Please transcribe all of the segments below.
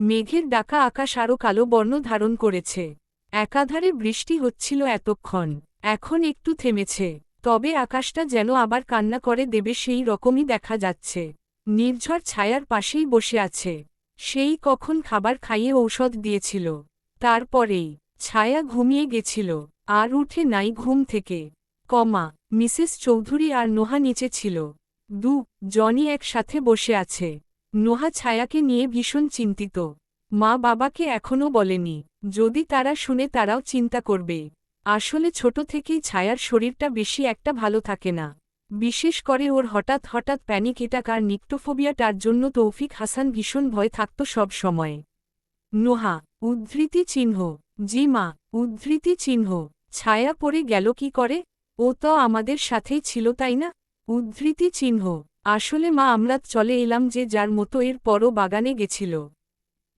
মেঘের ডাকা আকাশ আরও কালো বর্ণ ধারণ করেছে। একাধারে বৃষ্টি হচ্ছিল এতক্ষণ। এখন একটু থেমেছে। তবে আকাশটা যেন আবার কান্না করে দেবে সেই রকমই দেখা যাচ্ছে। নির্ঝর ছায়ার পাশেই বসে আছে। সেই কখন খাবার খাইয়ে ঔষধ দিয়েছিল। তারপরেই ছায়া ঘুমিয়ে গেছিল, আর উঠে নাই ঘুম থেকে। কমা, মিসেস চৌধুরী আর নোহা নিচে ছিল। দু, জনি একসাথে বসে আছে। নোহা ছায়াকে নিয়ে ভীষণ চিন্তিত। মা বাবাকে এখনও বলেনি। যদি তারা শুনে তারাও চিন্তা করবে। আসলে ছোট থেকেই ছায়ার শরীরটা বেশি একটা ভালো থাকে না। বিশেষ করে ওর হঠাৎ হঠাৎ প্যানিক এটাক আর নিক্টোফোবিয়াটার জন্য তৌফিক হাসান ভীষণ ভয় থাকত সব সময়। নোহা, উদ্ধৃতি চিহ্ন। জি মা, উদ্ধৃতি চিহ্ন। ছায়া পড়ে গেল কি করে? ও তো আমাদের সাথেই ছিল, তাই না? উদ্ধৃতি চিহ্ন। আসলে মা আমরা চলে এলাম যে যার মতো এর পরও বাগানে গেছিল।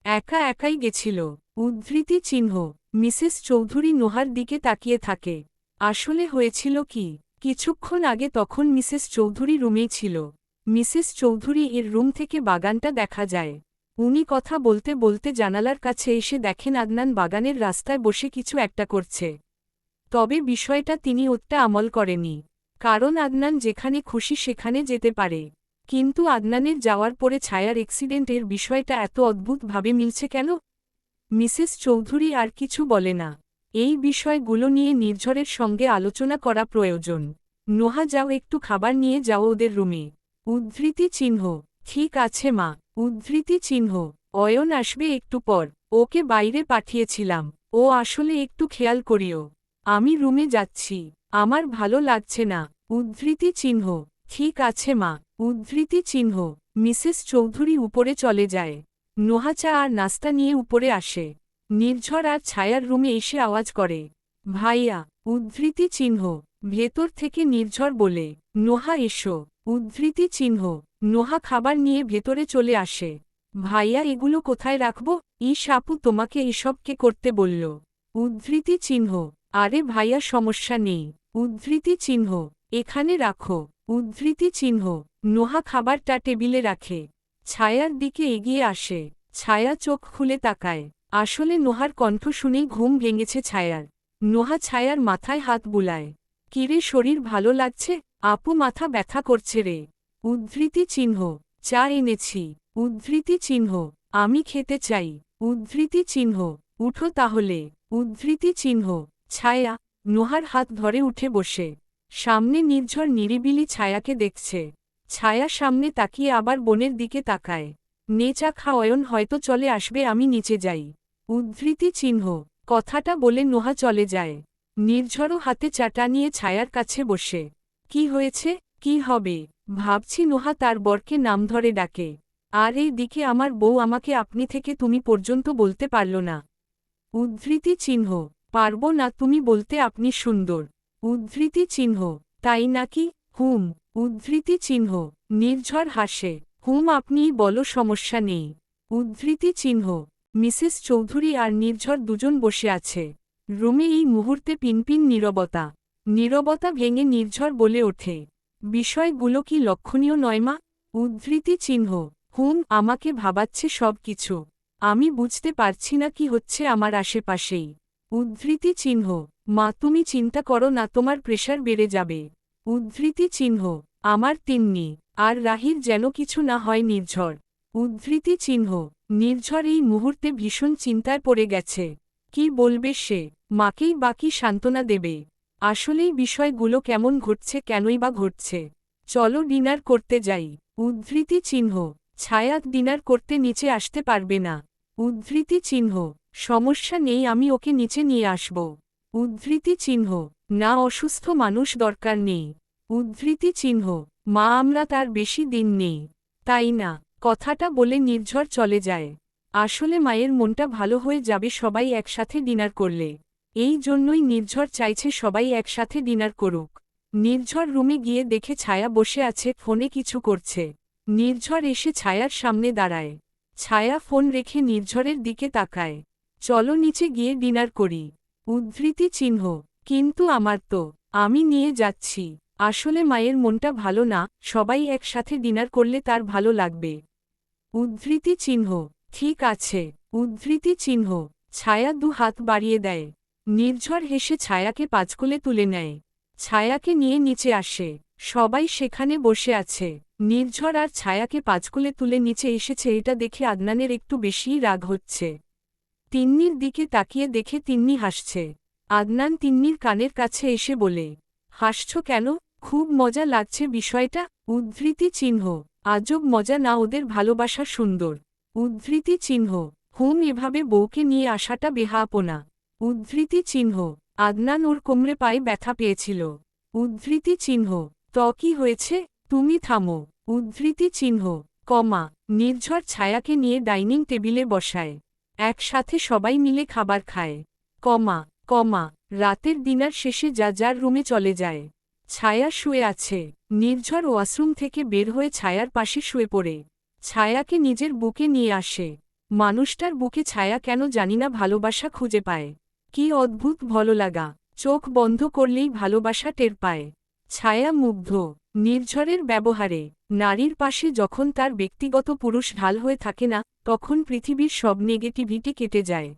একা একাই গেছিল। উদ্ধৃতি চিহ্ন, মিসেস চৌধুরী নোহার দিকে তাকিয়ে থাকে। আসলে হয়েছিল কি? কিছুক্ষণ আগে তখন মিসেস চৌধুরী রুমেই ছিল। মিসেস চৌধুরী এর রুম থেকে বাগানটা দেখা যায়। উনি কথা বলতে বলতে জানালার কাছে এসে দেখেন আদনান বাগানের রাস্তায় বসে কিছু একটা করছে। তবে বিষয়টা তিনি ওটা আমল করেনি। কারণ আদনান যেখানে খুশি সেখানে যেতে পারে। কিন্তু আদনানের যাওয়ার পরে ছায়ার এক্সিডেন্টের বিষয়টা এত অদ্ভুতভাবে মিলছে কেন? মিসেস চৌধুরী আর কিছু বলে না। এই বিষয়গুলো নিয়ে নির্ঝরের সঙ্গে আলোচনা করা প্রয়োজন। নোহা, যাও একটু খাবার নিয়ে যাও ওদের রুমে। উদ্ধৃতি চিহ্ন। ঠিক আছে, মা। উদ্ধৃতি চিহ্ন। অয়ন আসবে একটু পর। ওকে বাইরে পাঠিয়েছিলাম। ও আসলে একটু খেয়াল করিও। আমি রুমে যাচ্ছি। আমার ভালো লাগছে না। উদ্ধৃতি চিহ্ন। ঠিক আছে, মা। উদ্ধৃতি চিহ্ন। মিসেস চৌধুরী উপরে চলে যায়। নোহা চা আর নাস্তা নিয়ে উপরে আসে। নির্ঝর আর ছায়ার রুমে এসে আওয়াজ করে। ভাইয়া, উদ্ধৃতি চিহ্ন। ভেতর থেকে নির্ঝর বলে, নোহা, এসো। উদ্ধৃতি চিহ্ন। নোহা খাবার নিয়ে ভেতরে চলে আসে। ভাইয়া, এগুলো কোথায় রাখব? ই সাপু তোমাকে এসবকে করতে বলল? উদ্ধৃতি চিহ্ন। আরে ভাইয়া, সমস্যা নেই। উদ্ধৃতি চিহ্ন। এখানে রাখো। উদ্ধৃতি চিহ্ন। নোহা খাবারটা টেবিলে রাখে। ছায়ার দিকে এগিয়ে আসে। ছায়া চোখ খুলে তাকায়। আসলে নোহার কণ্ঠ শুনেই ঘুম ভেঙেছে ছায়ার। নোহা ছায়ার মাথায় হাত বুলায়। কিরে, শরীর ভালো লাগছে? আপু মাথা ব্যথা করছে রে। উদ্ধৃতি চিহ্ন। চা এনেছি। উদ্ধৃতি চিহ্ন। আমি খেতে চাই। উদ্ধৃতি চিহ্ন। উঠো তাহলে। উদ্ধৃতি চিহ্ন। ছায়া। নোহার হাত ধরে উঠে বসে। সামনে নির্ঝর নিরিবিলি ছায়াকে দেখছে। ছায়া সামনে তাকিয়ে আবার বনের দিকে তাকায়। নেচা খাওয়ন হয়তো চলে আসবে, আমি নিচে যাই। উদ্ধৃতি চিহ্ন। কথাটা বলে নোহা চলে যায়। নির্ঝরও হাতে চাটা নিয়ে ছায়ার কাছে বসে। কি হয়েছে? কি হবে? ভাবছি নোহা তার বরকে নাম ধরে ডাকে। আর এই দিকে আমার বউ আমাকে আপনি থেকে তুমি পর্যন্ত বলতে পারল না। উদ্ধৃতি চিহ্ন। পারব না, তুমি বলতে আপনি সুন্দর। উদ্ধৃতি চিহ্ন, তাই নাকি? হুম, উদ্ধৃতি চিহ্ন, নির্ঝর হাসে হুম আপনিই বলো, সমস্যা নেই। উদ্ধৃতি চিহ্ন, মিসেস চৌধুরী আর নির্ঝর দুজন বসে আছে। রুমে এই মুহূর্তে পিনপিন নীরবতা নীরবতা ভেঙে নির্ঝর বলে ওঠে। বিষয়গুলো কি লক্ষণীয় নয় মা? উদ্ধৃতি চিহ্ন, হুম, আমাকে ভাবাচ্ছে সব কিছু। আমি বুঝতে পারছি না কি হচ্ছে আমার আশেপাশেই। উদ্ধৃতি চিহ্ন মা, তুমি চিন্তা করো না, তোমার প্রেশার বেড়ে যাবে। উদ্ধৃতি চিহ্ন, আমার তিন্নি, আর রাহির যেন কিছু না হয় নির্ঝর। উদ্ধৃতি চিহ্ন, নির্ঝর এই মুহূর্তে ভীষণ চিন্তায় পড়ে গেছে। কি বলবে সে? মাকেই বাকি সান্ত্বনা দেবে? আসলেই বিষয়গুলো কেমন ঘটছে, কেনই বা ঘটছে? চলো ডিনার করতে যাই। উদ্ধৃতি চিহ্ন ছায়াত ডিনার করতে নিচে আসতে পারবে না। উদ্ধৃতি চিহ্ন, সমস্যা নেই, আমি ওকে নিচে নিয়ে আসব। উদ্ধৃতি চিহ্ন। না অসুস্থ মানুষ দরকার নেই। উদ্ধৃতি চিহ্ন। মা আমরা তার বেশি দিন নেই। তাই না? কথাটা বলে নির্ঝর চলে যায়। আসলে মায়ের মনটা ভালো হয়ে যাবে সবাই একসাথে ডিনার করলে। এই জন্যই নির্ঝর চাইছে সবাই একসাথে ডিনার করুক। নির্ঝর রুমে গিয়ে দেখে ছায়া বসে আছে, ফোনে কিছু করছে। নির্ঝর এসে ছায়ার সামনে দাঁড়ায়। ছায়া ফোন রেখে নির্ঝরের দিকে তাকায়। চলো নিচে গিয়ে ডিনার করি। উদ্ধৃতি চিহ্ন। কিন্তু আমার তো, আমি নিয়ে যাচ্ছি। আসলে মায়ের মনটা ভালো না, সবাই একসাথে ডিনার করলে তার ভালো লাগবে। উদ্ধৃতি চিহ্ন, ঠিক আছে। উদ্ধৃতি চিহ্ন, ছায়া দু হাত বাড়িয়ে দেয়। নির্ঝর হেসে ছায়াকে পাঁচকুলে তুলে নেয়। ছায়াকে নিয়ে নিচে আসে। সবাই সেখানে বসে আছে। নির্ঝর আর ছায়াকে পাঁচকুলে তুলে নিচে এসেছে, এটা দেখে আদনানের একটু বেশিই রাগ হচ্ছে। তিন্নির দিকে তাকিয়ে দেখে তিন্নি হাসছে। আদনান তিন্নির কানের কাছে এসে বলে, হাসছ কেন? খুব মজা লাগছে বিষয়টা। উদ্ধৃতি চিহ্ন। আজব মজা না ওদের ভালোবাসা সুন্দর। উদ্ধৃতি চিহ্ন। হুম, এভাবে বউকে নিয়ে আসাটা বেহাপনা। উদ্ধৃতি চিহ্ন। আদনান ওর কোমরে পায়ে ব্যথা পেয়েছিল। উদ্ধৃতি চিহ্ন। ত কি হয়েছে? তুমি থামো। উদ্ধৃতি চিহ্ন। কমা। নির্ঝর ছায়াকে নিয়ে ডাইনিং টেবিলে বসায়। একসাথে সবাই মিলে খাবার খায়। কমা কমা, রাতের ডিনার শেষে যা যার রুমে চলে যায়। ছায়া শুয়ে আছে। নির্ঝর ওয়াশরুম থেকে বের হয়ে ছায়ার পাশে শুয়ে পড়ে। ছায়াকে নিজের বুকে নিয়ে আসে। মানুষটার বুকে ছায়া কেন জানি না ভালোবাসা খুঁজে পায়। কি অদ্ভুত ভালো লাগা চোখ বন্ধ করলেই ভালোবাসা টের পায়। ছায়া মুগ্ধ। নির্ঝরের ব্যবহারে, নারীর পাশে যখন তার ব্যক্তিগত পুরুষ ঢাল হয়ে থাকে না, তখন পৃথিবীর সব নেগেটিভিটি কেটে যায়।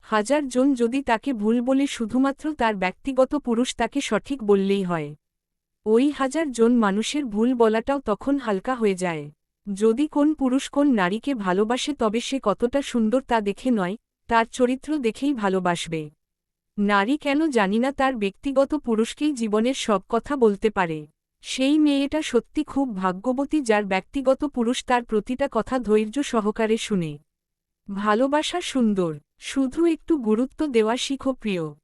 হাজার জন যদি তাকে ভুল বলে শুধুমাত্র তার ব্যক্তিগত পুরুষ তাকে সঠিক বললেই হয়। ওই হাজার জন মানুষের ভুল বলাটাও তখন হালকা হয়ে যায়। যদি কোন পুরুষ কোন নারীকে ভালোবাসে তবে সে কতটা সুন্দর তা দেখে নয়, তার চরিত্র দেখেই ভালোবাসবে। নারী কেন জানি না তার ব্যক্তিগত পুরুষকেই জীবনের সব কথা বলতে পারে। সেই মেয়েটা সত্যি খুব ভাগ্যবতী যার ব্যক্তিগত পুরুষ তার প্রতিটা কথা ধৈর্য সহকারে শুনে। ভালোবাসা সুন্দর, শুধু একটু গুরুত্ব দেওয়া শিখো প্রিয়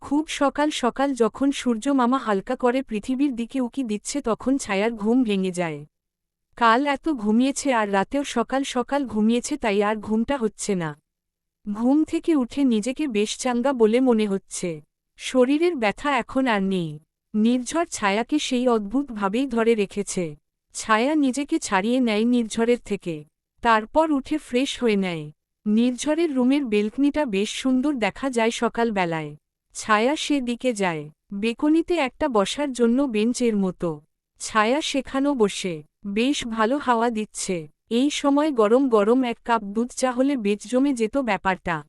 খুব সকাল সকাল যখন সূর্য মামা হালকা করে পৃথিবীর দিকে উকি দিচ্ছে তখন ছায়ার ঘুম ভেঙে যায়। কাল এত ঘুমিয়েছে আর রাতেও সকাল সকাল ঘুমিয়েছে তাই আর ঘুমটা হচ্ছে না। ঘুম থেকে উঠে নিজেকে বেশ চাঙ্গা বলে মনে হচ্ছে। শরীরের ব্যথা এখন আর নেই। নির্ঝর ছায়াকে সেই অদ্ভুতভাবেই ধরে রেখেছে। ছায়া নিজেকে ছাড়িয়ে নেয় নির্ঝরের থেকে। তারপর উঠে ফ্রেশ হয়ে নেয়। নির্ঝরের রুমের বেলকনিটা বেশ সুন্দর দেখা যায় সকালবেলায়। ছায়া সে দিকে যায়। বেকনিতে একটা বসার জন্য বেঞ্চের মতো। ছায়া সেখানেও বসে। বেশ ভালো হাওয়া দিচ্ছে। এই সময় গরম গরম এক কাপ দুধ চা হলে বেচ জমে যেত ব্যাপারটা।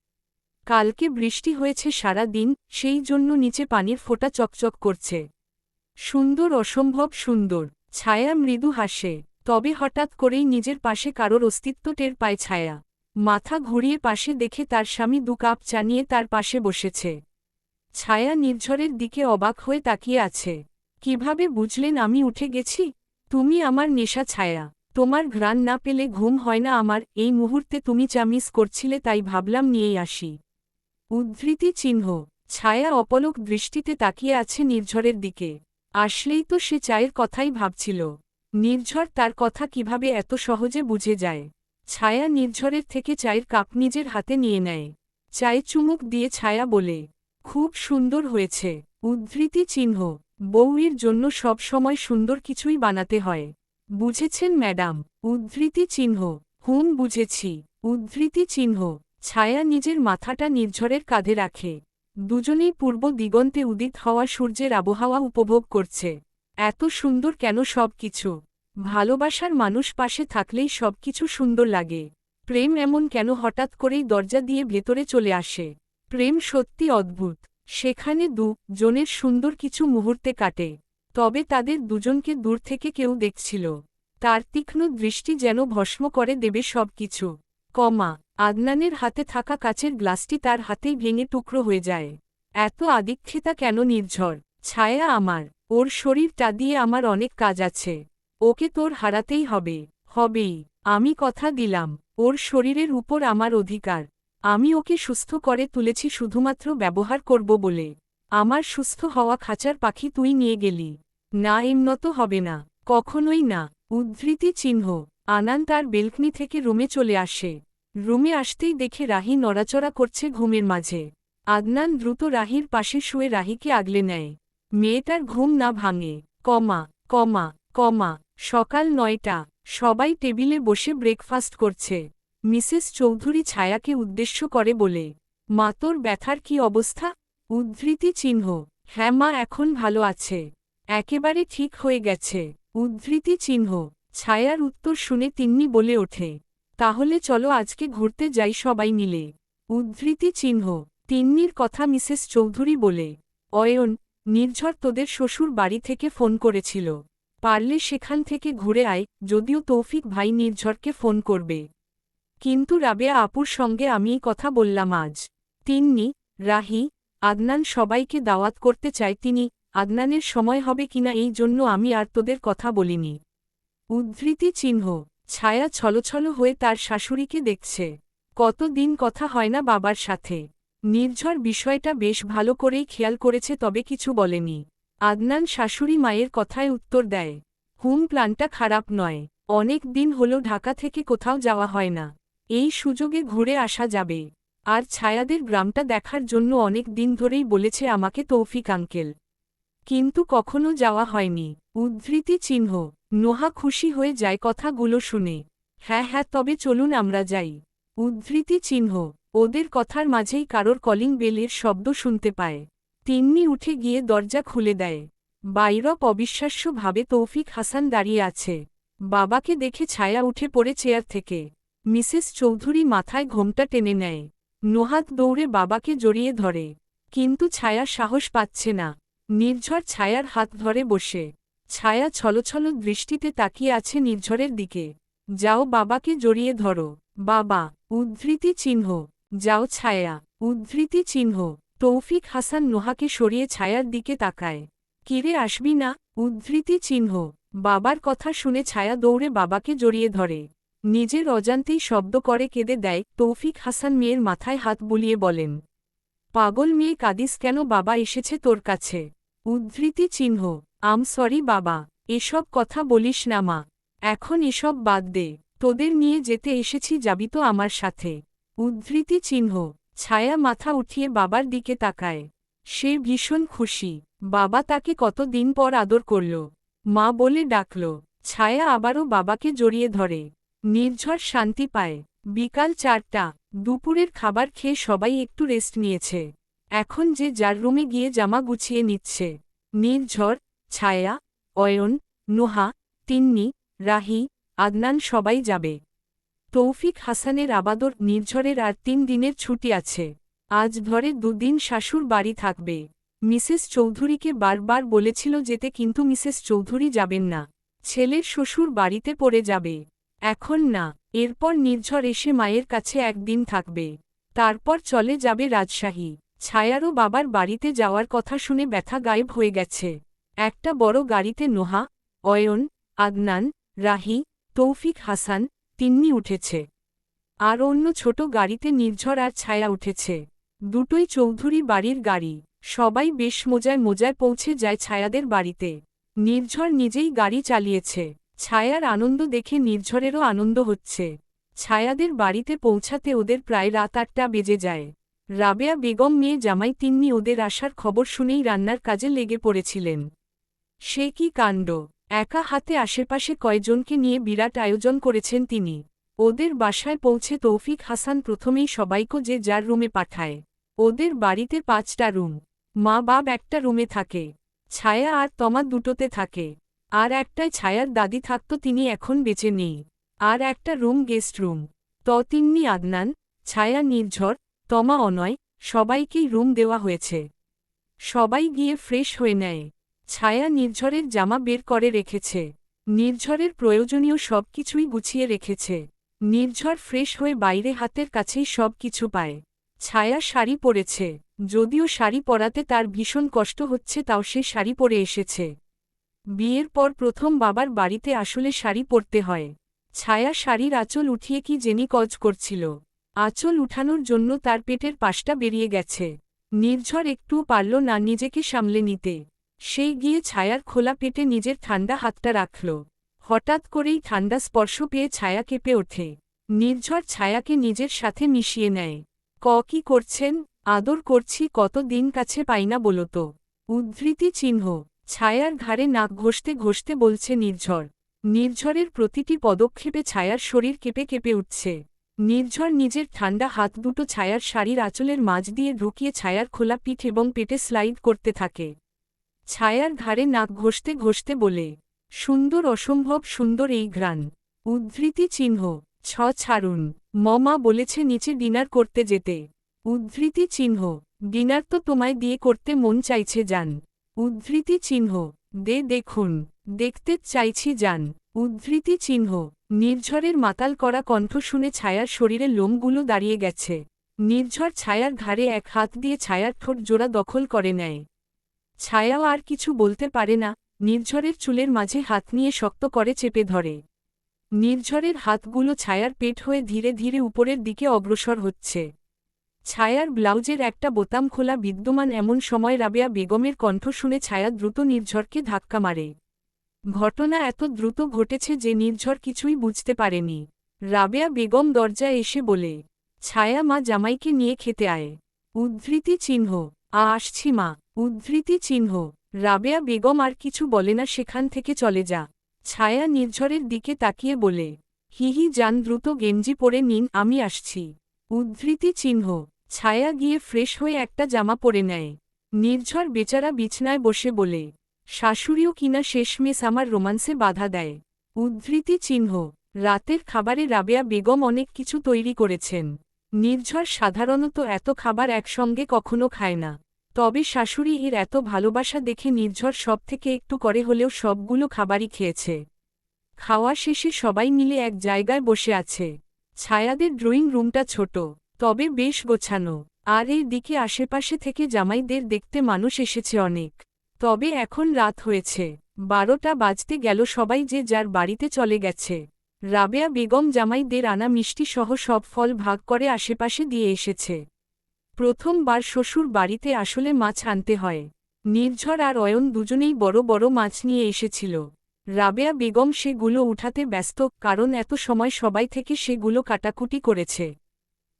কালকে বৃষ্টি হয়েছে সারা দিন সেই জন্য নিচে পানির ফোঁটা চকচক করছে। সুন্দর অসম্ভব সুন্দর। ছায়া মৃদু হাসে। তবে হঠাৎ করেই নিজের পাশে কারোর অস্তিত্ব টের পায় ছায়া। মাথা ঘুরিয়ে পাশে দেখে তার স্বামী দু কাপ চা নিয়ে তার পাশে বসেছে। ছায়া নির্ঝরের দিকে অবাক হয়ে তাকিয়ে আছে। কীভাবে বুঝলেন আমি উঠে গেছি? তুমি আমার নেশা ছায়া। তোমার ঘ্রাণ না পেলে ঘুম হয় না আমার। এই মুহূর্তে তুমি চা মিস করছিলে তাই ভাবলাম নিয়েই আসি। উদ্ধৃতি চিহ্ন। ছায়া অপলক দৃষ্টিতে তাকিয়ে আছে নির্ঝরের দিকে। আসলেই তো সে চায়ের কথাই ভাবছিল। নির্ঝর তার কথা কীভাবে এত সহজে বুঝে যায়। ছায়া নির্ঝরের থেকে চায়ের কাপ নিজের হাতে নিয়ে নেয়। চায়ে চুমুক দিয়ে ছায়া বলে, খুব সুন্দর হয়েছে। উদ্ধৃতি চিহ্ন, বউয়ের জন্য সব সময় সুন্দর কিছুই বানাতে হয়। বুঝেছেন ম্যাডাম? উদ্ধৃতি চিহ্ন, হুম বুঝেছি। উদ্ধৃতি চিহ্ন, ছায়া নিজের মাথাটা নির্ঝরের কাঁধে রাখে। দুজনেই পূর্ব দিগন্তে উদিত হওয়া সূর্যের আবহাওয়া উপভোগ করছে। এত সুন্দর কেন সব কিছু? ভালোবাসার মানুষ পাশে থাকলেই সব কিছু সুন্দর লাগে। প্রেম এমন কেন হঠাৎ করেই দরজা দিয়ে ভেতরে চলে আসে? প্রেম সত্যি অদ্ভুত। সেখানে দু জনের সুন্দর কিছু মুহূর্তে কাটে। তবে তাদের দুজনকে দূর থেকে কেউ দেখছিল। তার তীক্ষ্ণ দৃষ্টি যেন ভস্ম করে দেবে সব কিছু। কমা, আদনানের হাতে থাকা কাচের গ্লাসটি তার হাতেই ভেঙে টুকরো হয়ে যায়। এত আদিক্ষেতা কেন নির্ঝর? ছায়া আমার, ওর শরীরটা দিয়ে আমার অনেক কাজ আছে। ওকে তোর হারাতেই হবে। হবেই। আমি কথা দিলাম, ওর শরীরের উপর আমার অধিকার। আমি ওকে সুস্থ করে তুলেছি শুধুমাত্র ব্যবহার করব বলে। আমার সুস্থ হওয়া খাঁচার পাখি তুই নিয়ে গেলি। না, এমনত হবে না। কখনোই না। উদ্ধৃতি চিহ্ন। আনান তার বেলকনি থেকে রুমে চলে আসে। রুমে আসতেই দেখে রাহি নড়াচড়া করছে ঘুমের মাঝে। আদনান দ্রুত রাহির পাশে শুয়ে রাহিকে আগলে নেয়। মেয়েটার ঘুম না ভাঙে। কমা কমা কমা, সকাল নয়টা, সবাই টেবিলে বসে ব্রেকফাস্ট করছে। মিসেস চৌধুরী ছায়াকে উদ্দেশ্য করে বলে, মা, তোর ব্যথার কি অবস্থা? উদ্ধৃতি চিহ্ন হ্যাঁ মা, এখন ভালো আছে। একেবারে ঠিক হয়ে গেছে। উদ্ধৃতি চিহ্ন ছায়ার উত্তর শুনে তিন্নি বলে ওঠে, তাহলে চলো আজকে ঘুরতে যাই সবাই মিলে। উদ্ধৃতি চিহ্ন, তিন্নির কথা মিসেস চৌধুরী বলে, অয়ন, নির্ঝর তোদের শ্বশুর বাড়ি থেকে ফোন করেছিল। পারলে সেখান থেকে ঘুরে আয়, যদিও তৌফিক ভাই নির্ঝরকে ফোন করবে। কিন্তু রাবেয়া আপুর সঙ্গে আমিই কথা বললাম আজ। তিন্নি, রাহি, আদনান সবাইকে দাওয়াত করতে চায়, তিনি, আদনানের সময় হবে কিনা এই জন্য আমি আর তোদের কথা বলিনি। উদ্ধৃতি চিহ্ন, ছায়া ছলছল হয়ে তার শাশুড়িকে দেখছে। কতদিন কথা হয় না বাবার সাথে। নির্ঝর বিষয়টা বেশ ভালো করেই খেয়াল করেছে তবে কিছু বলেনি। আদনান শাশুড়ি মায়ের কথায় উত্তর দেয়, হুম, প্ল্যানটা খারাপ নয়। অনেক দিন হল ঢাকা থেকে কোথাও যাওয়া হয় না। এই সুযোগে ঘুরে আসা যাবে। আর ছায়াদের গ্রামটা দেখার জন্য অনেক দিন ধরেই বলেছে আমাকে তৌফিক আঙ্কেল। কিন্তু কখনো যাওয়া হয়নি। উদ্ধৃতি চিহ্ন নোহা খুশি হয়ে যায় কথাগুলো শুনে। হ্যাঁ হ্যাঁ তবে চলুন আমরা যাই। উদ্ধৃতি চিহ্ন। ওদের কথার মাঝেই কারোর কলিং বেলের শব্দ শুনতে পায়। তিন্নি উঠে গিয়ে দরজা খুলে দেয়। বাইরপ অবিশ্বাস্যভাবে তৌফিক হাসান দাঁড়িয়ে আছে। বাবাকে দেখে ছায়া উঠে পড়ে চেয়ার থেকে। মিসেস চৌধুরী মাথায় ঘোমটা টেনে নেয়। নোহাত দৌড়ে বাবাকে জড়িয়ে ধরে। কিন্তু ছায়া সাহস পাচ্ছে না। নির্ঝর ছায়ার হাত ধরে বসে। ছায়া ছলছল দৃষ্টিতে তাকিয়ে আছে নির্ঝরের দিকে। যাও বাবাকে জড়িয়ে ধরো। বাবা, উদ্ধৃতি চিহ্ন। যাও ছায়া, উদ্ধৃতি চিহ্ন। তৌফিক হাসান নোহাকে সরিয়ে ছায়ার দিকে তাকায়। কিরে আসবি না? উদ্ধৃতি চিহ্ন। বাবার কথা শুনে ছায়া দৌড়ে বাবাকে জড়িয়ে ধরে। নিজের অজান্তেই শব্দ করে কেঁদে দেয় তৌফিক হাসান মেয়ের মাথায় হাত বুলিয়ে বলেন, পাগল মেয়ে কাদিস কেন? বাবা এসেছে তোর কাছে। উদ্ধৃতি চিহ্ন। আম সরি বাবা, এসব কথা বলিস না মা। এখন এসব বাদ দে, তোদের নিয়ে যেতে এসেছি যাবি তো আমার সাথে। উদ্ধৃতি চিহ্ন, ছায়া মাথা উঠিয়ে বাবার দিকে তাকায়। সে ভীষণ খুশি, বাবা তাকে কতদিন পর আদর করল। মা বলে ডাকল, ছায়া আবারও বাবাকে জড়িয়ে ধরে। নির্ঝর শান্তি পায়, বিকাল চারটা, দুপুরের খাবার খেয়ে সবাই একটু রেস্ট নিয়েছে। এখন যে যার রুমে গিয়ে জামা গুছিয়ে নিচ্ছে। নির্ঝর ছায়া, অয়ন, নোহা, তিন্নি, রাহি, আদনান সবাই যাবে। তৌফিক হাসানের আবাদর নির্ঝরের আর তিন দিনের ছুটি আছে। আজ ধরে দুদিন শাশুর বাড়ি থাকবে। মিসেস চৌধুরীকে বারবার বলেছিল যেতে কিন্তু মিসেস চৌধুরী যাবেন না। ছেলের শ্বশুর বাড়িতে পড়ে যাবে। এখন না, এরপর নির্ঝর এসে মায়ের কাছে একদিন থাকবে। তারপর চলে যাবে রাজশাহী। ছায়ারও বাবার বাড়িতে যাওয়ার কথা শুনে ব্যথা গায়েব হয়ে গেছে। একটা বড় গাড়িতে নোহা, অয়ন, আদনান, রাহি, তৌফিক হাসান তিন্নি উঠেছে। আর অন্য ছোট গাড়িতে নির্ঝর আর ছায়া উঠেছে। দুটোই চৌধুরী বাড়ির গাড়ি। সবাই বেশ মোজায় মোজায় পৌঁছে যায় ছায়াদের বাড়িতে। নির্ঝর নিজেই গাড়ি চালিয়েছে। ছায়ার আনন্দ দেখে নির্ঝরেরও আনন্দ হচ্ছে। ছায়াদের বাড়িতে পৌঁছাতে ওদের প্রায় রাত আটটা বেজে যায়। রাবেয়া বেগম মেয়ে জামাই তিন্নি ওদের আসার খবর শুনেই রান্নার কাজে লেগে পড়েছিলেন। সে কি কাণ্ড? একা হাতে আশেপাশে কয়জনকে নিয়ে বিরাট আয়োজন করেছেন তিনি। ওদের বাসায় পৌঁছে তৌফিক হাসান প্রথমেই সবাইকে যে যার রুমে পাঠায়। ওদের বাড়িতে পাঁচটা রুম। মা বাব একটা রুমে থাকে। ছায়া আর তমা দুটোতে থাকে। আর একটায় ছায়ার দাদি থাকত তিনি এখন বেঁচে নেই। আর একটা রুম গেস্ট রুম। ত তিন্নি আদনান, ছায়া নির্ঝর, তমা অনয়, সবাইকেই রুম দেওয়া হয়েছে। সবাই গিয়ে ফ্রেশ হয়ে নেয়। ছায়া নির্ঝরের জামা বের করে রেখেছে। নির্ঝরের প্রয়োজনীয় সব কিছুই গুছিয়ে রেখেছে। নির্ঝর ফ্রেশ হয়ে বাইরে হাতের কাছেই সব কিছু পায়। ছায়া শাড়ি পরেছে। যদিও শাড়ি পরাতে তার ভীষণ কষ্ট হচ্ছে, তাও সে শাড়ি পরে এসেছে। বিয়ের পর প্রথম বাবার বাড়িতে আসলে শাড়ি পরতে হয়। ছায়া শাড়ির আঁচল উঠিয়ে কি জেনি কজ করছিল। আঁচল উঠানোর জন্য তার পেটের পাশটা বেরিয়ে গেছে। নির্ঝর একটুও পারল না নিজেকে সামলে নিতে। সেই গিয়ে ছায়ার খোলা পেটে নিজের ঠান্ডা হাতটা রাখল। হঠাৎ করেই ঠান্ডা স্পর্শ পেয়ে ছায়া কেঁপে ওঠে। নির্ঝর ছায়াকে নিজের সাথে মিশিয়ে নেয়। ক, কি করছেন? আদর করছি, কত দিন কাছে পাই না বলতো উদ্ধৃতি চিহ্ন। ছায়ার ঘাড়ে নাক ঘষতে ঘষতে বলছে নির্ঝর। নির্ঝরের প্রতিটি পদক্ষেপে ছায়ার শরীর কেঁপে কেঁপে উঠছে। নির্ঝর নিজের ঠান্ডা হাত দুটো ছায়ার শাড়ির আঁচলের মাঝ দিয়ে ঢুকিয়ে ছায়ার খোলা পিঠ এবং পেটে স্লাইড করতে থাকে। ছায়ার ঘাড়ে নাক ঘষতে ঘষতে বলে, সুন্দর অসম্ভব সুন্দর এই ঘ্রাণ। উদ্ধৃতি চিহ্ন, ছ ছাড়ুন। মমা বলেছে নিচে ডিনার করতে যেতে। উদ্ধৃতি চিহ্ন, ডিনার তো তোমায় দিয়ে করতে মন চাইছে যান উদ্ধৃতি চিহ্ন, দে দেখুন, দেখতে চাইছি যান উদ্ধৃতি চিহ্ন, নির্ঝরের মাতাল করা কণ্ঠ শুনে ছায়ার শরীরে লোমগুলো দাঁড়িয়ে গেছে। নির্ঝর ছায়ার ঘাড়ে এক হাত দিয়ে ছায়ার ঠোঁট জোড়া দখল করে নেয়। ছায়াও আর কিছু বলতে পারে না, নির্ঝরের চুলের মাঝে হাত নিয়ে শক্ত করে চেপে ধরে। নির্ঝরের হাতগুলো ছায়ার পেট হয়ে ধীরে ধীরে উপরের দিকে অগ্রসর হচ্ছে। ছায়ার ব্লাউজের একটা বোতাম খোলা বিদ্যমান এমন সময় রাবেয়া বেগমের কণ্ঠ শুনে ছায়া দ্রুত নির্ঝরকে ধাক্কা মারে। ঘটনা এত দ্রুত ঘটেছে যে নির্ঝর কিছুই বুঝতে পারেনি। রাবেয়া বেগম দরজা এসে বলে, ছায়া মা জামাইকে নিয়ে খেতে আয়। উদ্ধৃতি চিহ্ন, আ আসছি মা। উদ্ধৃতি চিহ্ন রাবেয়া বেগম আর কিছু বলে না, সেখান থেকে চলে যা। ছায়া নির্ঝরের দিকে তাকিয়ে বলে হিহি যান, দ্রুত গেঞ্জি পরে নিন, আমি আসছি। উদ্ধৃতি চিহ্ন ছায়া গিয়ে ফ্রেশ হয়ে একটা জামা পরে নেয়। নির্ঝর বেচারা বিছনায় বসে বলে, শাশুড়িও কিনা শেষমেশ আমার রোমান্সে বাধা দেয়? উদ্ধৃতি চিহ্ন রাতের খাবারে রাবেয়া বেগম অনেক কিছু তৈরি করেছেন। নির্ঝর সাধারণত এত খাবার একসঙ্গে কখনো খায় না। তবে শাশুড়ি এর এত ভালোবাসা দেখে নির্ঝর সব থেকে একটু করে হলেও সবগুলো খাবারই খেয়েছে। খাওয়া শেষে সবাই মিলে এক জায়গায় বসে আছে। ছায়াদের ড্রয়িং রুমটা ছোট, তবে বেশ গোছানো। আর এই দিকে আশেপাশে থেকে জামাইদের দেখতে মানুষ এসেছে অনেক। তবে এখন রাত হয়েছে। বারোটা বাজতে গেল সবাই যে যার বাড়িতে চলে গেছে। রাবেয়া, বেগম, জামাইদের আনা মিষ্টি সহ সব ফল ভাগ করে আশেপাশে দিয়ে এসেছে। প্রথমবার শ্বশুর বাড়িতে আসলে মাছ আনতে হয়। নির্ঝর আর অয়ন দুজনেই বড় বড় মাছ নিয়ে এসেছিল। রাবেয়া বেগম সেগুলো উঠাতে ব্যস্ত, কারণ এত সময় সবাই থেকে সেগুলো কাটাকুটি করেছে।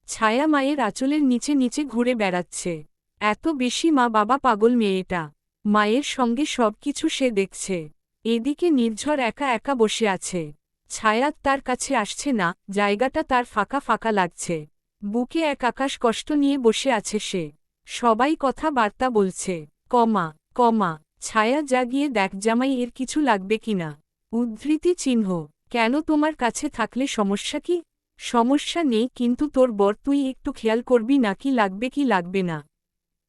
ছায়া মায়ের আঁচলের নিচে নিচে ঘুরে বেড়াচ্ছে। এত বেশি মা বাবা পাগল মেয়েটা। মায়ের সঙ্গে সব কিছু সে দেখছে। এদিকে নির্ঝর একা একা বসে আছে। ছায়া তার কাছে আসছে না, জায়গাটা তার ফাঁকা ফাঁকা লাগছে। বুকে এক আকাশ কষ্ট নিয়ে বসে আছে সে। সবাই কথা বার্তা বলছে, কমা কমা, ছায়া জাগিয়ে দেখ জামাই এর কিছু লাগবে কিনা উদ্ধৃতি চিহ্ন, কেন তোমার কাছে থাকলে সমস্যা কি? সমস্যা নেই, কিন্তু তোর বর তুই একটু খেয়াল করবি নাকি লাগবে কি লাগবে না।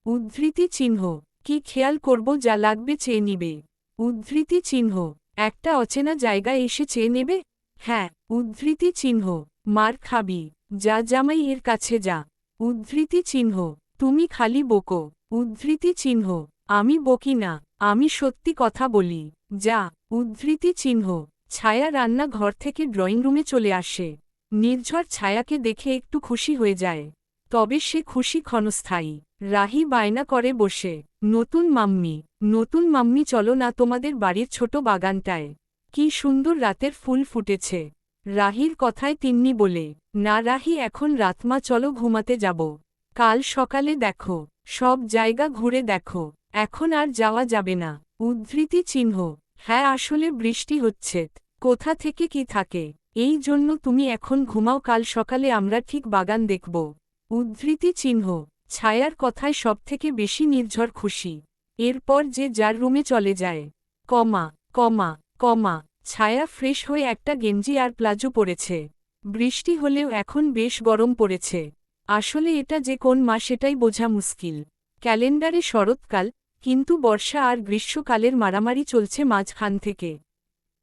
উদ্ধৃতি চিহ্ন, কি খেয়াল করব যা লাগবে চেয়ে নিবে। উদ্ধৃতি চিহ্ন, একটা অচেনা জায়গায় এসে চেয়ে নেবে? হ্যাঁ। উদ্ধৃতি চিহ্ন, মার খাবি। যা জামাই এর কাছে যা। উদ্ধৃতি চিহ্ন, তুমি খালি বকো। উদ্ধৃতি চিহ্ন, আমি বকি না, আমি সত্যি কথা বলি। যা, উদ্ধৃতি চিহ্ন, ছায়া রান্না ঘর থেকে ড্রয়িং রুমে চলে আসে। নির্ঝর ছায়াকে দেখে একটু খুশি হয়ে যায়। তবে সে খুশি ক্ষণস্থায়ী। রাহি বায়না করে বসে, নতুন মাম্মি নতুন মাম্মি, চলো না তোমাদের বাড়ির ছোট বাগানটায়। কি সুন্দর রাতের ফুল ফুটেছে। রাহির কথায় তিন্নি বলে না রাহি, এখন রাতমা চলো ঘুমাতে যাব। কাল সকালে দেখো, সব জায়গা ঘুরে দেখো। এখন আর যাওয়া যাবে না। উদ্ধৃতি চিহ্ন। হ্যাঁ আসলে বৃষ্টি হচ্ছে। কোথা থেকে কি থাকে? এই জন্য তুমি এখন ঘুমাও, কাল সকালে আমরা ঠিক বাগান দেখব। উদ্ধৃতি চিহ্ন। ছায়ার কথায় সবথেকে বেশি নির্ঝর খুশি। এরপর যে যার রুমে চলে যায়। কমা কমা কমা। ছায়া ফ্রেশ হয়ে একটা গেঞ্জি আর প্লাজো পরেছে। বৃষ্টি হলেও এখন বেশ গরম পড়েছে। আসলে এটা যে কোন মাস এটাই বোঝা মুশকিল। ক্যালেন্ডারে শরৎকাল, কিন্তু বর্ষা আর গ্রীষ্মকালের মারামারি চলছে মাঝখান থেকে।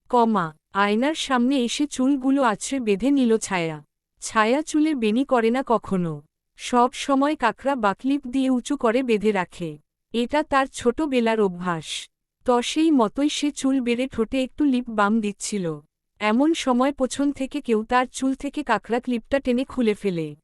কমা, আয়নার সামনে এসে চুলগুলো আছড়ে বেঁধে নিল ছায়া। ছায়া চুলে বেনি করে না কখনো। সব সময় কাকরা বাকলিপ দিয়ে উঁচু করে বেঁধে রাখে। এটা তার ছোটবেলার অভ্যাস। ত সেই মতোই সে চুল বেড়ে ঠোঁটে একটু লিপ বাম দিচ্ছিল। এমন সময় পেছন থেকে কেউ তার চুল থেকে কাঁকড়া ক্লিপটা টেনে খুলে ফেলে।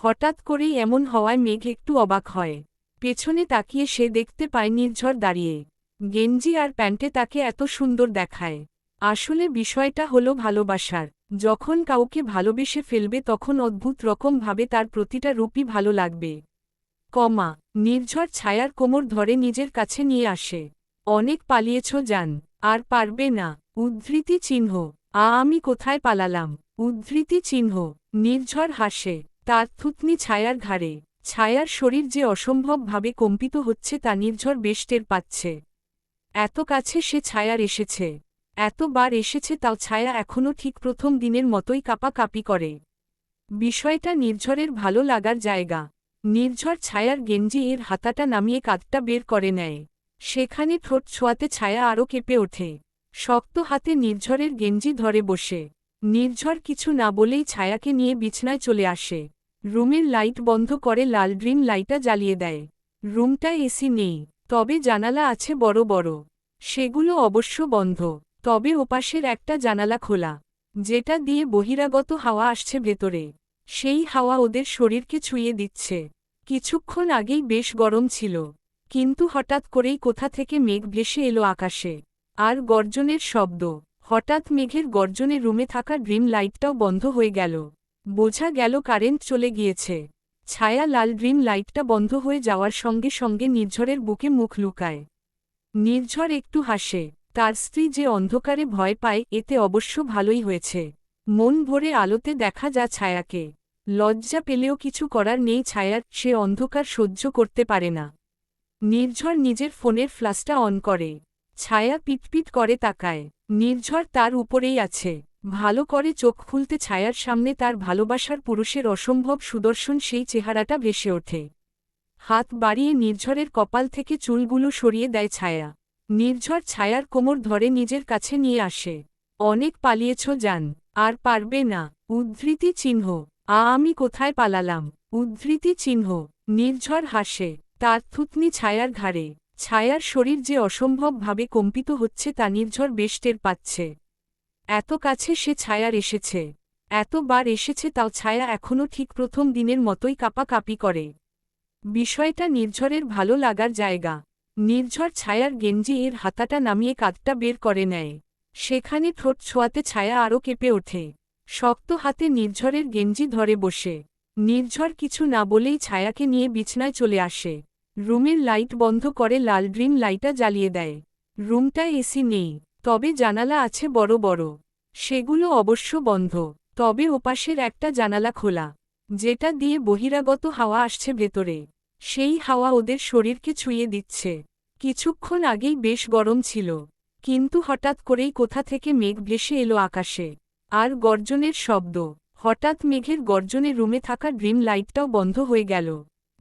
হঠাৎ করেই এমন হওয়ায় মেঘ একটু অবাক হয়। পেছনে তাকিয়ে সে দেখতে পায় নির্ঝর দাঁড়িয়ে। গেঞ্জি আর প্যান্টে তাকে এত সুন্দর দেখায়। আসলে বিষয়টা হলো ভালোবাসার। যখন কাউকে ভালোবেসে ফেলবে তখন অদ্ভুত রকমভাবে তার প্রতিটা রূপই ভালো লাগবে। কমা, নির্ঝর ছায়ার কোমর ধরে নিজের কাছে নিয়ে আসে। অনেক পালিয়েছ যান আর পারবে না। উদ্ধৃতি চিহ্ন। আ আমি কোথায় পালালাম? উদ্ধৃতি চিহ্ন, নির্ঝর হাসে তার থুতনি ছায়ার ঘাড়ে, ছায়ার শরীর যে অসম্ভবভাবে কম্পিত হচ্ছে তা নির্ঝর বেশ টের পাচ্ছে। এত কাছে সে ছায়ার এসেছে। এতবার এসেছে তাও ছায়া এখনও ঠিক প্রথম দিনের মতোই কাপা কাপাকাপি করে। বিষয়টা নির্ঝরের ভালো লাগার জায়গা। নির্ঝর ছায়ার গেঞ্জি এর হাতাটা নামিয়ে কাঁধটা বের করে নেয়। সেখানে ঠোঁট ছোঁয়াতে ছায়া আরও কেঁপে ওঠে। শক্ত হাতে নির্ঝরের গেঞ্জি ধরে বসে। নির্ঝর কিছু না বলেই ছায়াকে নিয়ে বিছনায় চলে আসে। রুমের লাইট বন্ধ করে লাল ড্রিম লাইটটা জ্বালিয়ে দেয়। রুমটায় এসি নেই, তবে জানালা আছে বড় বড়। সেগুলো অবশ্য বন্ধ, তবে ওপাশের একটা জানালা খোলা, যেটা দিয়ে বহিরাগত হাওয়া আসছে ভেতরে। সেই হাওয়া ওদের শরীরকে ছুঁয়ে দিচ্ছে। কিছুক্ষণ আগেই বেশ গরম ছিল, কিন্তু হঠাৎ করেই কোথা থেকে মেঘ ভেসে এলো আকাশে। আর গর্জনের শব্দ। হঠাৎ মেঘের গর্জনে রুমে থাকা ড্রিম লাইটটাও বন্ধ হয়ে গেল। বোঝা গেল কারেন্ট চলে গিয়েছে। ছায়া লাল ড্রিম লাইটটা বন্ধ হয়ে যাওয়ার সঙ্গে সঙ্গে নির্ঝরের বুকে মুখ লুকায়। নির্ঝর একটু হাসে। তার স্ত্রী যে অন্ধকারে ভয় পায়, এতে অবশ্য ভালোই হয়েছে। মন ভরে আলোতে দেখা যা ছায়াকে। লজ্জা পেলেও কিছু করার নেই ছায়ার, সে অন্ধকার সহ্য করতে পারে না। নির্ঝর নিজের ফোনের ফ্লাশটা অন করে। ছায়া পিটপিট করে তাকায়। নির্ঝর তার উপরেই আছে। ভালো করে চোখ খুলতে ছায়ার সামনে তার ভালোবাসার পুরুষের অসম্ভব সুদর্শন সেই চেহারাটা ভেসে ওঠে। হাত বাড়িয়ে নির্ঝরের কপাল থেকে চুলগুলো সরিয়ে দেয় ছায়া। নির্ঝর ছায়ার কোমর ধরে নিজের কাছে নিয়ে আসে। অনেক পালিয়েছ যান আর পারবে না। উদ্ধৃতি চিহ্ন, আ, আমি কোথায় পালালাম? উদ্ধৃতি চিহ্ন, নির্ঝর হাসে। তার থুতনি ছায়ার ঘাড়ে। ছায়ার শরীর যে অসম্ভবভাবে কম্পিত হচ্ছে তা নির্ঝর বেশ টের পাচ্ছে। এত কাছে সে ছায়ার এসেছে। এতবার এসেছে তাও ছায়া এখনও ঠিক প্রথম দিনের মতোই কাপাকাপি করে। বিষয়টা নির্ঝরের ভালো লাগার জায়গা। নির্ঝর ছায়ার গেঞ্জি এর হাতাটা নামিয়ে কাঁধটা বের করে নেয়। সেখানে ঠোঁট ছোঁয়াতে ছায়া আরও কেঁপে ওঠে। শক্ত হাতে নির্ঝরের গেঞ্জি ধরে বসে। নির্ঝর কিছু না বলেই ছায়াকে নিয়ে বিছনায় চলে আসে। রুমের লাইট বন্ধ করে লাল ড্রিম লাইটটা জ্বালিয়ে দেয়। রুমটায় এসি নেই, তবে জানালা আছে বড় বড়। সেগুলো অবশ্য বন্ধ, তবে ওপাশের একটা জানালা খোলা, যেটা দিয়ে বহিরাগত হাওয়া আসছে ভেতরে। সেই হাওয়া ওদের শরীরকে ছুঁয়ে দিচ্ছে। কিছুক্ষণ আগেই বেশ গরম ছিল, কিন্তু হঠাৎ করেই কোথা থেকে মেঘ ভেসে এলো আকাশে। আর গর্জনের শব্দ, হঠাৎ মেঘের গর্জনে রুমে থাকা ড্রিম লাইটটাও বন্ধ হয়ে গেল।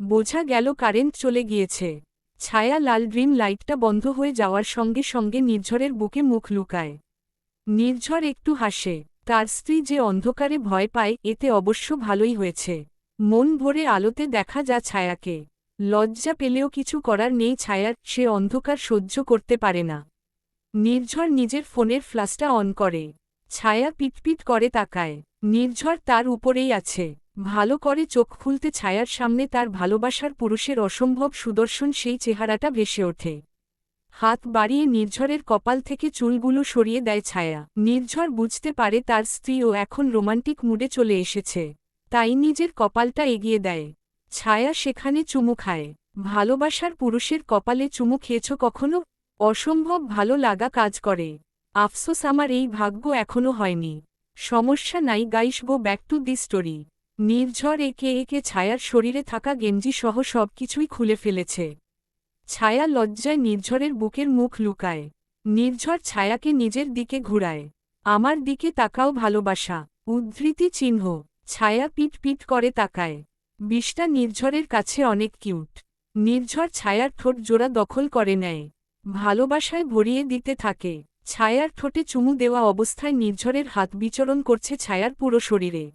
বোঝা গেল কারেন্ট চলে গিয়েছে। ছায়া লাল ড্রিম লাইটটা বন্ধ হয়ে যাওয়ার সঙ্গে সঙ্গে নির্ঝরের বুকে মুখ লুকায়। নির্ঝর একটু হাসে, তার স্ত্রী যে অন্ধকারে ভয় পায়, এতে অবশ্য ভালোই হয়েছে। মন ভরে আলোতে দেখা যা ছায়াকে। লজ্জা পেলেও কিছু করার নেই ছায়ার সে অন্ধকার সহ্য করতে পারে না। নির্ঝর নিজের ফোনের ফ্লাশটা অন করে। ছায়া পিটপিট করে তাকায়। নির্ঝর তার উপরেই আছে। ভালো করে চোখ খুলতে ছায়ার সামনে তার ভালোবাসার পুরুষের অসম্ভব সুদর্শন সেই চেহারাটা ভেসে ওঠে। হাত বাড়িয়ে নির্ঝরের কপাল থেকে চুলগুলো সরিয়ে দেয় ছায়া। নির্ঝর বুঝতে পারে তার স্ত্রীও এখন রোমান্টিক মুডে চলে এসেছে। তাই নিজের কপালটা এগিয়ে দেয়। ছায়া সেখানে চুমু খায়। ভালোবাসার পুরুষের কপালে চুমু খেয়েছ কখনো? অসম্ভব ভালো লাগা কাজ করে। আফসোস, আমার এই ভাগ্য এখনও হয়নি। সমস্যা নাই, guys, go back to the story. Nirjhar একে একে ছায়ার শরীরে থাকা গেঞ্জি সহ সবকিছুই খুলে ফেলেছে। ছায়া লজ্জায় নির্ঝরের বুকের মুখ লুকায়। নির্ঝর ছায়াকে নিজের দিকে ঘুরায়। আমার দিকে তাকাও ভালোবাসা, উদ্ধৃতি চিহ্ন। ছায়া পিট পিট করে তাকায়। বিষটা নির্ঝরের কাছে অনেক কিউট। নির্ঝর ছায়ার ঠোঁট জোড়া দখল করে নেয়। ভালোবাসায় ভরিয়ে দিতে থাকে। ছায়ার ঠোঁটে চুমু দেওয়া অবস্থায় নির্ঝরের হাত বিচরণ করছে ছায়ার পুরো শরীরে।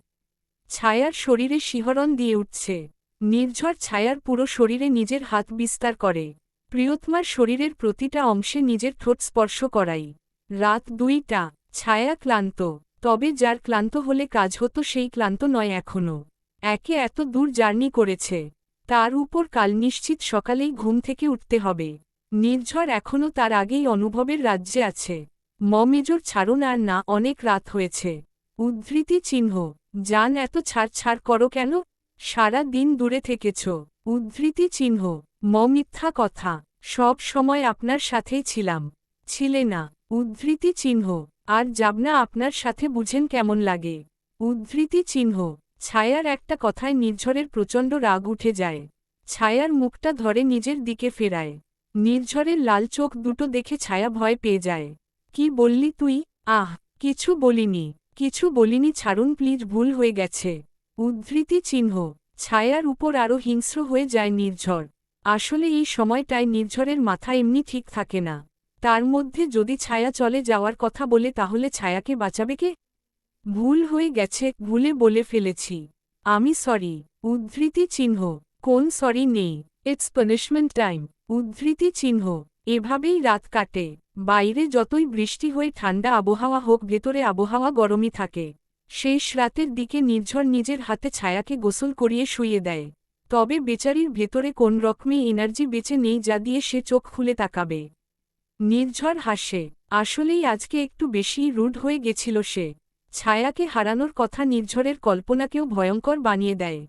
ছায়ার শরীরে শিহরণ দিয়ে উঠছে। নির্ঝর ছায়ার পুরো শরীরে নিজের হাত বিস্তার করে। প্রিয়তমার শরীরের প্রতিটা অংশে নিজের ঠোঁট স্পর্শ করাই। রাত দুইটা, ছায়া ক্লান্ত। তবে যার ক্লান্ত হলে কাজ হতো সেই ক্লান্ত নয় এখনও একে এত দূর জার্নি করেছে। তার উপর কাল নিশ্চিত সকালেই ঘুম থেকে উঠতে হবে। নির্ঝর এখনও তার আগেই অনুভবের রাজ্যে আছে। মমেজর ছাড়ুন আর না, অনেক রাত হয়েছে। উদ্ধৃতি চিহ্ন। যান এত ছাড় ছাড় করো কেন? সারা দিন দূরে থেকেছ। উদ্ধৃতি চিহ্ন ম মিথ্যা কথা, সব সময় আপনার সাথেই ছিলাম। ছিলে না। উদ্ধৃতি চিহ্ন, আর যাবনা আপনার সাথে বুঝেন কেমন লাগে। উদ্ধৃতি চিহ্ন, ছায়ার একটা কথায় নির্ঝরের প্রচণ্ড রাগ উঠে যায়। ছায়ার মুখটা ধরে নিজের দিকে ফেরায়। নির্ঝরের লাল চোখ দুটো দেখে ছায়া ভয় পেয়ে যায়। কি বললি তুই? আহ, কিছু বলিনি। কিছু বলিনি, ছাড়ুন প্লিজ ভুল হয়ে গেছে। উদ্ধৃতি চিহ্ন, ছায়ার উপর আরও হিংস্র হয়ে যায় নির্ঝর। আসলে এই সময়টায় নির্ঝরের মাথা এমনি ঠিক থাকে না। তার মধ্যে যদি ছায়া চলে যাওয়ার কথা বলে, তাহলে ছায়াকে বাঁচাবে কে? ভুল হয়ে গেছে, ভুলে বলে ফেলেছি। আমি সরি উদ্ধৃতি চিহ্ন, কোন সরি নেই। ইটস পানিশমেন্ট টাইম উদ্ধৃতি চিহ্ন, এভাবেই রাত কাটে। বাইরে যতই বৃষ্টি হয়ে ঠান্ডা আবহাওয়া হোক, ভেতরে আবহাওয়া গরমই থাকে। শেষ রাতের দিকে নির্ঝর নিজের হাতে ছায়াকে গোসল করিয়ে শুইয়ে দেয়। তবে বেচারির ভেতরে কোন রকমে এনার্জি বেঁচে নেই যা দিয়ে সে চোখ খুলে তাকাবে। নির্ঝর হাসে, আসলেই আজকে একটু বেশিই রুড হয়ে গেছিল সে। ছায়াকে হারানোর কথা নির্ঝরের কল্পনাকেও ভয়ঙ্কর বানিয়ে দেয়।